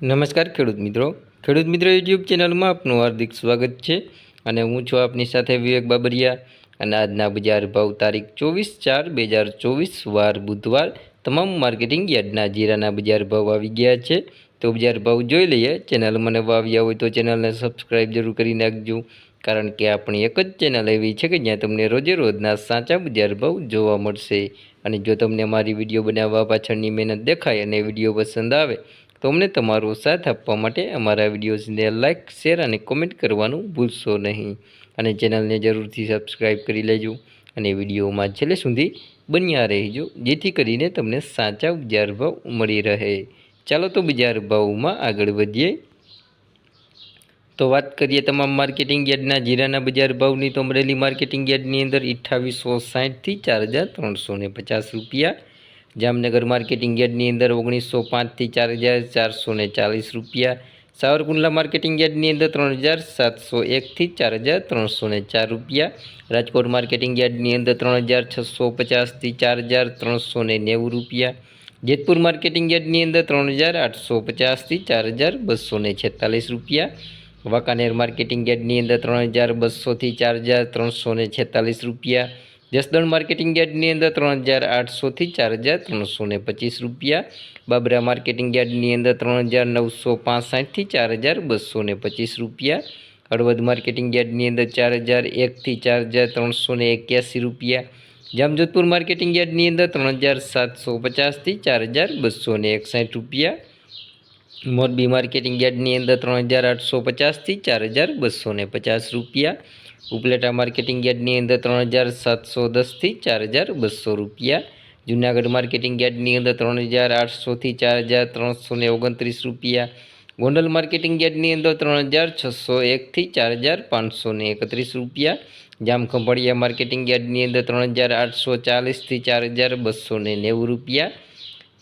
નમસ્કાર ખેડૂત મિત્રો. ખેડૂત મિત્રો યુટ્યુબ ચેનલમાં આપનું હાર્દિક સ્વાગત છે અને હું છું આપની સાથે વિવેક બાબરિયા અને આજના બજાર ભાવ તારીખ ચોવીસ ચાર બે હજાર ચોવીસ વાર બુધવાર તમામ માર્કેટિંગ યાર્ડના જીરાના બજાર ભાવ આવી ગયા છે. તો બજાર ભાવ જોઈ લઈએ. ચેનલ મને વાવ્યા હોય તો ચેનલને સબસ્ક્રાઈબ જરૂર કરી નાખજો. કારણ કે આપણી એક જ ચેનલ એવી છે કે જ્યાં તમને રોજે રોજના સાચા બજાર ભાવ જોવા મળશે. અને જો તમને મારી વીડિયો બનાવવા પાછળની મહેનત દેખાય અને વીડિયો પસંદ આવે તો અમને તમારો સાથ આપવા માટે અમારા વિડીયોઝને લાઇક શેર અને કોમેન્ટ કરવાનું ભૂલશો નહીં. અને ચેનલને જરૂરથી સબસ્ક્રાઈબ કરી લેજો અને વિડીયોમાં છેલ્લે સુધી બન્યા રહેજો, જેથી કરીને તમને સાચા બજાર ભાવ મળી રહે. ચાલો તો બજાર ભાવમાં આગળ વધીએ. તો વાત કરીએ તમામ માર્કેટિંગ યાર્ડના જીરાના બજાર ભાવની. તો અમરેલી માર્કેટિંગ યાર્ડની અંદર અઠ્ઠાવીસો સાઠથી ચાર હજાર ત્રણસો પચાસ રૂપિયા જામનગર માર્કેટિંગ યાર્ડની અંદર ઓગણીસો પાંચથી ચાર હજાર ચારસો ને ચાલીસ રૂપિયા. સાવરકુંડલા માર્કેટિંગ યાર્ડની અંદર ત્રણ હજાર સાતસો એકથી ચાર હજાર ત્રણસો ને ચાર રૂપિયા. રાજકોટ માર્કેટિંગ યાર્ડની અંદર ત્રણ હજાર છસો પચાસથી ચાર હજાર ત્રણસો ને નેવું રૂપિયા. જેતપુર માર્કેટિંગ યાર્ડની અંદર ત્રણ હજાર આઠસો પચાસથી ચાર હજાર બસો ને છેતાલીસ રૂપિયા. વાંકાનેર માર્કેટિંગ યાર્ડની અંદર ત્રણ હજાર બસોથી ચાર હજાર ત્રણસો ને છેતાલીસ રૂપિયા. જસદણ માર્કેટિંગ યાર્ડની અંદર ત્રણ હજાર આઠસોથી ચાર હજાર ત્રણસો ને પચીસ રૂપિયા. બાબરા માર્કેટિંગ યાર્ડની અંદર ત્રણ હજાર નવસો પાંસઠથી ચાર હજાર બસો ને પચીસ રૂપિયા. હળવદ માર્કેટિંગ યાર્ડની અંદર ચાર હજાર એકથી ચાર હજાર ત્રણસો ને એક્યાસી રૂપિયા. જામજોધપુર માર્કેટિંગ યાર્ડની અંદર ત્રણ હજાર સાતસો પચાસથી ચાર હજાર બસો ને એકસાઠ રૂપિયા. મોરબી માર્કેટિંગ યાર્ડની અંદર ત્રણ હજાર આઠસો પચાસથી ચાર હજાર બસો ને પચાસ રૂપિયા. ઉપલેટા માર્કેટિંગ યાર્ડની અંદર ત્રણ હજાર સાતસો દસથી ચાર હજાર બસો રૂપિયા. જુનાગઢ માર્કેટિંગ યાર્ડની અંદર ત્રણ હજાર આઠસોથી ચાર હજાર ત્રણસો ને ઓગણત્રીસ રૂપિયા. ગોંડલ માર્કેટિંગ યાર્ડની અંદર ત્રણ હજાર છસો એકથી ચાર હજાર પાંચસો ને એકત્રીસ રૂપિયા. જામખંભાળિયા માર્કેટિંગ યાર્ડની અંદર ત્રણ હજાર આઠસો ચાલીસથી ચાર હજાર બસો ને નેવું રૂપિયા.